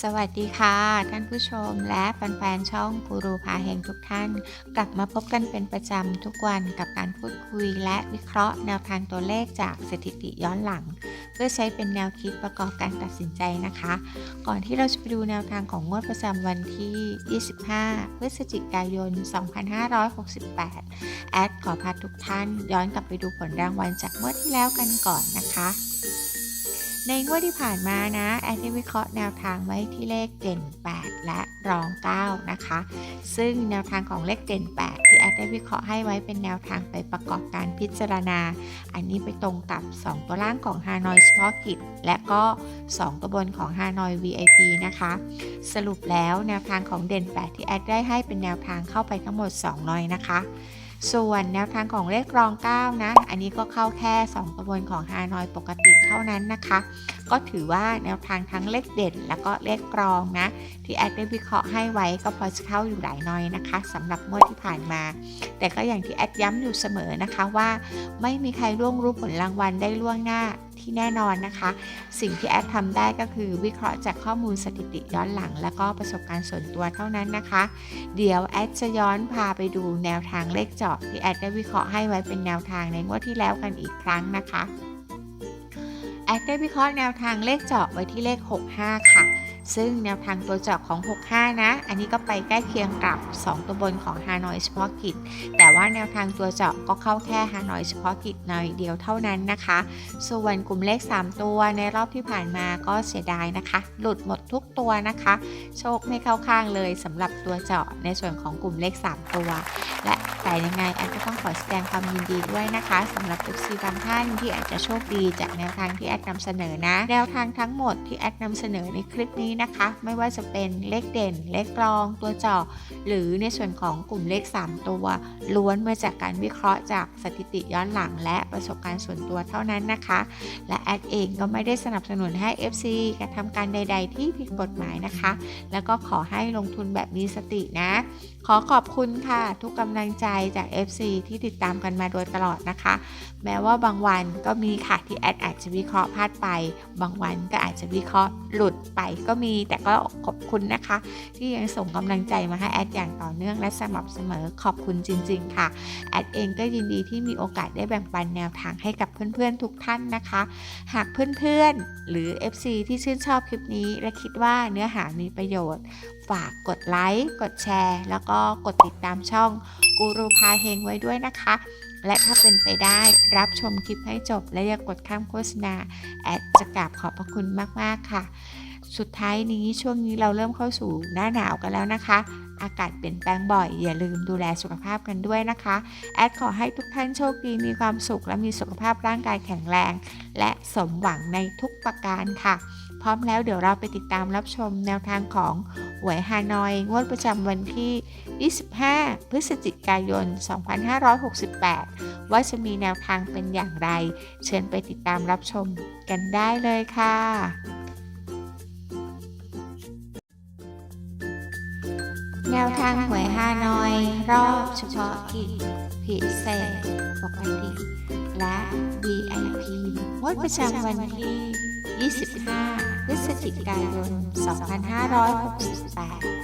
สวัสดีค่ะ ท่านผู้ชมและแฟนๆ ช่องกูรูพาเฮงทุกท่าน กลับมาพบกันเป็นประจำทุกวันกับการพูดคุยและวิเคราะห์แนวทางตัวเลขจากสถิติย้อนหลัง เพื่อใช้เป็นแนวคิดประกอบการตัดสินใจนะคะ ก่อนที่เราจะไปดูแนวทางของงวดประจำวันที่ 25 พฤศจิกายน 2568 แอดขอพาทุกท่านย้อนกลับไปดูผลรางวัลจากงวดที่แล้วกันก่อนนะคะ ในงวดที่ผ่านมานะ แอดได้วิเคราะห์แนวทางไว้ที่เลขเด่น 8 และรอง 9 นะคะ ซึ่งแนวทางของเลขเด่น 8 ที่แอดได้วิเคราะห์ให้ไว้เป็นแนวทางไปประกอบการพิจารณา อันนี้ไปตรงกับ 2 ตัวล่างของฮานอยเฉพาะกิจ และก็ 2 ตัวบนของฮานอย VIP นะคะ สรุปแล้วแนวทางของเด่น 8 ที่แอดได้ให้เป็นแนวทางเข้าไปทั้งหมด2นอยนะคะ ส่วนแนวทางของเลขรอง 9 นะ อันนี้ก็เข้าแค่ 2 กระบวนของฮานอยปกติเท่านั้นนะคะ ก็ถือว่าแนวทางทั้งเลขเด่น แล้วก็เลขกรองนะ ที่แอดได้วิเคราะห์ให้ไว้ก็พอจะเข้าอยู่หลายน้อยนะคะสำหรับงวดที่ผ่านมา แต่ก็อย่างที่แอดย้ำอยู่เสมอนะคะว่า ไม่มีใครล่วงรู้ผลรางวัลได้ล่วงหน้า ที่แน่นอนนะคะ สิ่งที่แอดทำได้ก็คือวิเคราะห์จากข้อมูลสถิติย้อนหลัง และก็ประสบการณ์ส่วนตัวเท่านั้นนะคะ เดี๋ยวแอดจะย้อนพาไปดูแนวทางเลขเจาะที่แอดได้วิเคราะห์ให้ไว้เป็นแนวทางในงวดที่แล้วกันอีกครั้งนะคะแอดได้วิเคราะห์แนวทางเลขเจาะไว้ที่เลข 65 ค่ะ ซึ่งแนวทางตัวเจาะของ 65 นะ อันนี้ก็ไปใกล้เคียงกับ 2 ตัวบนของฮานอยเฉพาะกิจ แต่ว่าแนวทางตัวเจาะก็เข้าแค่ฮานอยเฉพาะกิจหน่อยเดียวเท่านั้นนะคะ ส่วนกลุ่มเลข 3 ตัวในรอบที่ผ่านมาก็เสียดายนะคะ หลุดหมดทุกตัวนะคะ โชคไม่เข้าข้างเลยสำหรับตัวเจาะในส่วนของกลุ่มเลข 3 ตัว และแต่ยังไงแอดก็ต้องขอแสดงความยินดีด้วยนะคะสำหรับ FC บางท่านที่อาจจะโชคดีจากแนวทางที่แอดนำเสนอนะ แนวทางทั้งหมดที่แอดนำเสนอในคลิปนี้นะคะ ไม่ว่าจะเป็นเลขเด่น เลขกรองตัวเจาะหรือในส่วนของกลุ่มเลข 3 ตัว ล้วนมาจากการวิเคราะห์จากสถิติย้อนหลัง และประสบการณ์ส่วนตัวเท่านั้นนะคะ และแอดเองก็ไม่ได้สนับสนุนให้ FC กระทำการใด ๆ ที่ผิดกฎหมายนะคะ แล้วก็ขอให้ลงทุนแบบมีสตินะ ขอขอบคุณค่ะ ทุกกำลังใจจาก FC ที่ติดตามกันมาโดยตลอดนะคะ แม้ว่าบางวันก็มีค่ะที่แอดอาจจะวิเคราะห์พลาดไป บางวันก็อาจจะวิเคราะห์หลุดไปก็มีแต่ก็ขอบคุณนะคะ ที่ยังส่งกำลังใจมาให้แอดอย่างต่อเนื่องและสม่ำเสมอขอบคุณจริง ๆ ค่ะ แอดเองก็ยินดีที่มีโอกาสได้แบ่งปันแนวทางให้กับเพื่อนๆทุกท่านนะคะ หากเพื่อนๆหรือ FC ที่ชื่นชอบคลิปนี้ และคิดว่าเนื้อหามีประโยชน์ ฝากกดไลค์กดแชร์ แล้วก็กดติดตามช่องกูรูพาเฮงไว้ด้วยนะคะและถ้าเป็นไปได้รับชมคลิปให้จบและอย่ากดข้ามโฆษณา แอดจะกราบขอบพระคุณมาก ๆ ค่ะ สุดท้ายนี้ช่วงนี้เราเริ่มเข้าสู่หน้าหนาวกันแล้วนะคะ อากาศเปลี่ยนแปลงบ่อย อย่าลืมดูแลสุขภาพกันด้วยนะคะ แอดขอให้ทุกท่านโชคดีมีความสุขและมีสุขภาพร่างกายแข็งแรง และสมหวังในทุกประการค่ะ พร้อมแล้วเดี๋ยวเราไปติดตามรับชมแนวทางของหวยฮานอย งวดประจำวันที่ 25 พฤศจิกายน 2568 ว่าจะมีแนวทางเป็นอย่างไร เชิญไปติดตามรับชมกันได้เลยค่ะ แนวทางหวยฮานอย รอบเฉพาะกิจพิเศษปกติ และ VIP งวดประจำวันที่ 25 พฤศจิกายน 2568